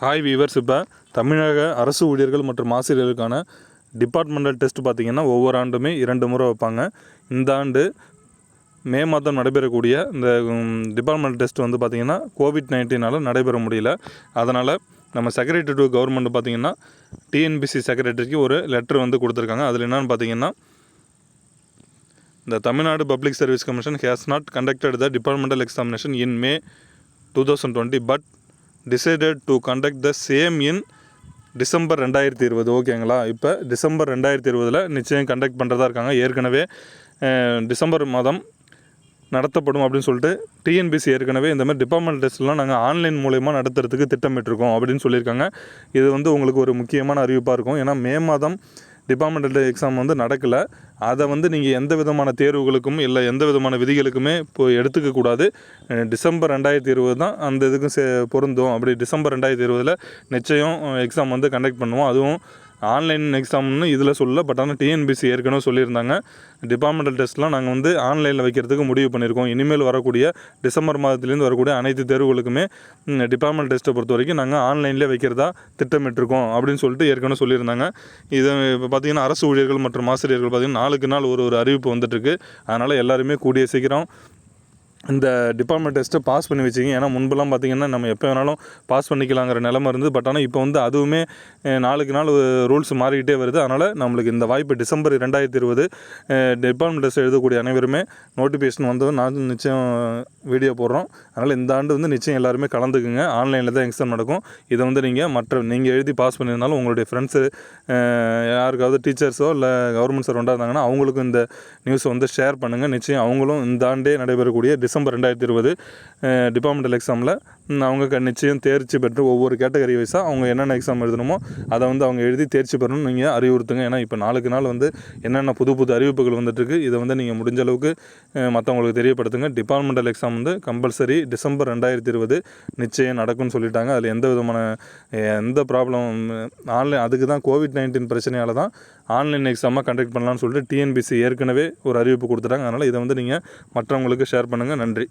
Hi viewers இப்போ தமிழக அரசு ஊழியர்கள் மற்றும் ஆசிரியர்களுக்கான டிபார்ட்மெண்டல் டெஸ்ட் பார்த்திங்கன்னா ஒவ்வொரு ஆண்டுமே இரண்டு முறை வைப்பாங்க. இந்த ஆண்டு மே மாதம் நடைபெறக்கூடிய இந்த டிபார்ட்மெண்ட் டெஸ்ட் வந்து பார்த்திங்கன்னா கோவிட் நைன்டீனால் நடைபெற முடியல. அதனால் நம்ம செக்ரட்டரி டு கவர்மெண்ட் பார்த்திங்கன்னா டிஎன்பிசி செக்ரட்டரிக்கு ஒரு லெட்டர் வந்து கொடுத்துருக்காங்க. அதில் என்னென்னு பார்த்தீங்கன்னா The Tamil Nadu Public Service Commission has not conducted the departmental examination in May 2020 but decided to conduct the same in December ரெண்டாயிரத்தி இருபது. ஓகேங்களா இப்போ டிசம்பர் ரெண்டாயிரத்தி இருபதில் நிச்சயம் கண்டக்ட் பண்ணுறதா இருக்காங்க. ஏற்கனவே டிசம்பர் மாதம் நடத்தப்படும் அப்படின்னு சொல்லிட்டு டிஎன்பிசி ஏற்கனவே இந்த மாதிரி டிபார்ட்மெண்ட் டெஸ்ட்லாம் நாங்கள் ஆன்லைன் மூலயமா நடத்துறதுக்கு திட்டமிட்டிருக்கோம் அப்படின்னு சொல்லியிருக்காங்க. இது வந்து உங்களுக்கு ஒரு முக்கியமான அறிவிப்பாக இருக்கும். ஏன்னா மே மாதம் டிபார்ட்மெண்டல் எக்ஸாம் வந்து நடக்கலை. அதை வந்து நீங்கள் எந்த விதமான தேர்வுகளுக்கும் இல்லை எந்த விதமான விதிகளுக்குமே இப்போ எடுத்துக்கக்கூடாது டிசம்பர் ரெண்டாயிரத்தி இருபது தான் அந்த இதுக்கும் சே பொருந்தும். அப்படி டிசம்பர் ரெண்டாயிரத்தி இருபதில் நிச்சயம் எக்ஸாம் வந்து கண்டக்ட் பண்ணுவோம். அதுவும் ஆன்லைன் எக்ஸாம்னு இதில் சொல்ல பட் ஆனால் டிஎன்பிசி ஏற்கனவே சொல்லியிருந்தாங்க. டிபார்ட்மெண்டல் டெஸ்ட்லாம் நாங்கள் வந்து ஆன்லைனில் வைக்கிறதுக்கு முடிவு பண்ணியிருக்கோம். இனிமேல் வரக்கூடிய டிசம்பர் மாதத்துலேருந்து வரக்கூடிய அனைத்து தேர்வுகளுக்குமே டிபார்ட்மெண்ட் டெஸ்ட்டை பொறுத்த வரைக்கும் நாங்கள் ஆன்லைன்லேயே வைக்கிறதா திட்டமிட்டிருக்கோம் அப்படின்னு சொல்லிட்டு ஏற்கனவே சொல்லியிருந்தாங்க. இது இப்போ பார்த்தீங்கன்னா அரசு ஊழியர்கள் மற்றும் ஆசிரியர்கள் பார்த்திங்கன்னா நாளுக்கு நாள் ஒரு ஒரு அறிவிப்பு வந்துட்டுருக்கு. அதனால் எல்லாருமே கூடிய சீக்கிரம் இந்த டிபார்ட்மெண்ட் டெஸ்ட்டை பாஸ் பண்ணி வச்சிங்க ஏன்னா முன்பெல்லாம் பார்த்திங்கன்னா நம்ம எப்போ வேணாலும் பாஸ் பண்ணிக்கலாங்கிற நிலமை இருந்தது. பட் ஆனால் இப்போ வந்து அதுவுமே நாளுக்கு நாள் ரூல்ஸ் மாறிக்கிட்டே வருது. அதனால் நம்மளுக்கு இந்த வாய்ப்பு டிசம்பர் ரெண்டாயிரத்தி இருபது டிபார்ட்மெண்ட் டெஸ்ட் எழுதக்கூடிய அனைவருமே நோட்டிஃபிகேஷன் வந்ததும் நான் நிச்சயம் வீடியோ போடுறோம். அதனால் இந்த ஆண்டு வந்து நிச்சயம் எல்லாருமே கலந்துக்குங்க. ஆன்லைனில் தான் எக்ஸாம் நடக்கும். இதை வந்து நீங்கள் மற்ற நீங்கள் எழுதி பாஸ் பண்ணியிருந்தாலும் உங்களுடைய ஃப்ரெண்ட்ஸு யாருக்காவது டீச்சர்ஸோ இல்லை கவர்மெண்ட் சர்வெண்ட்டாக இருந்தாங்கன்னா அவங்களுக்கும் இந்த நியூஸை வந்து ஷேர் பண்ணுங்கள் நிச்சயம் அவங்களும் இந்த ஆண்டே நடைபெறக்கூடிய டிசம்பர் ரெண்டாயிரத்தி இருபது டிபார்ட்மெண்டல் எக்ஸாமில் அவங்க க- நிச்சயம் தேர்ச்சி பெற்று ஒவ்வொரு கேட்டகரி வைஸாக அவங்க என்னென்ன எக்ஸாம் எழுதணுமோ அதை வந்து அவங்க எழுதி தேர்ச்சி பெறணும்னு நீங்கள் அறிவுறுத்துங்க. ஏன்னா இப்போ நாளுக்கு நாள் வந்து என்னென்ன புது புது அறிவிப்புகள் வந்துட்டுருக்கு இதை வந்து நீங்கள் முடிஞ்ச அளவுக்கு மற்றவங்களுக்கு தெரியப்படுத்துங்க. டிபார்ட்மெண்டல் எக்ஸாம் வந்து கம்பல்சரி டிசம்பர் ரெண்டாயிரத்தி இருபது நிச்சயம் நடக்கும்னு சொல்லிட்டாங்க. அதில் எந்த விதமான எந்த ப்ராப்ளம் ஆன்லைன் அதுக்கு தான் கோவிட் நைன்டீன் பிரச்சனையால் தான் ஆன்லைன் எக்ஸாமாக கண்டக்ட் பண்ணலாம்னு சொல்லிட்டு டிஎன்பிசி ஏற்கனவே ஒரு அறிவிப்பு கொடுத்துட்டாங்க. அதனால் இதை வந்து நீங்கள் மற்றவங்களுக்கு ஷேர் பண்ணுங்கள் நன்றி.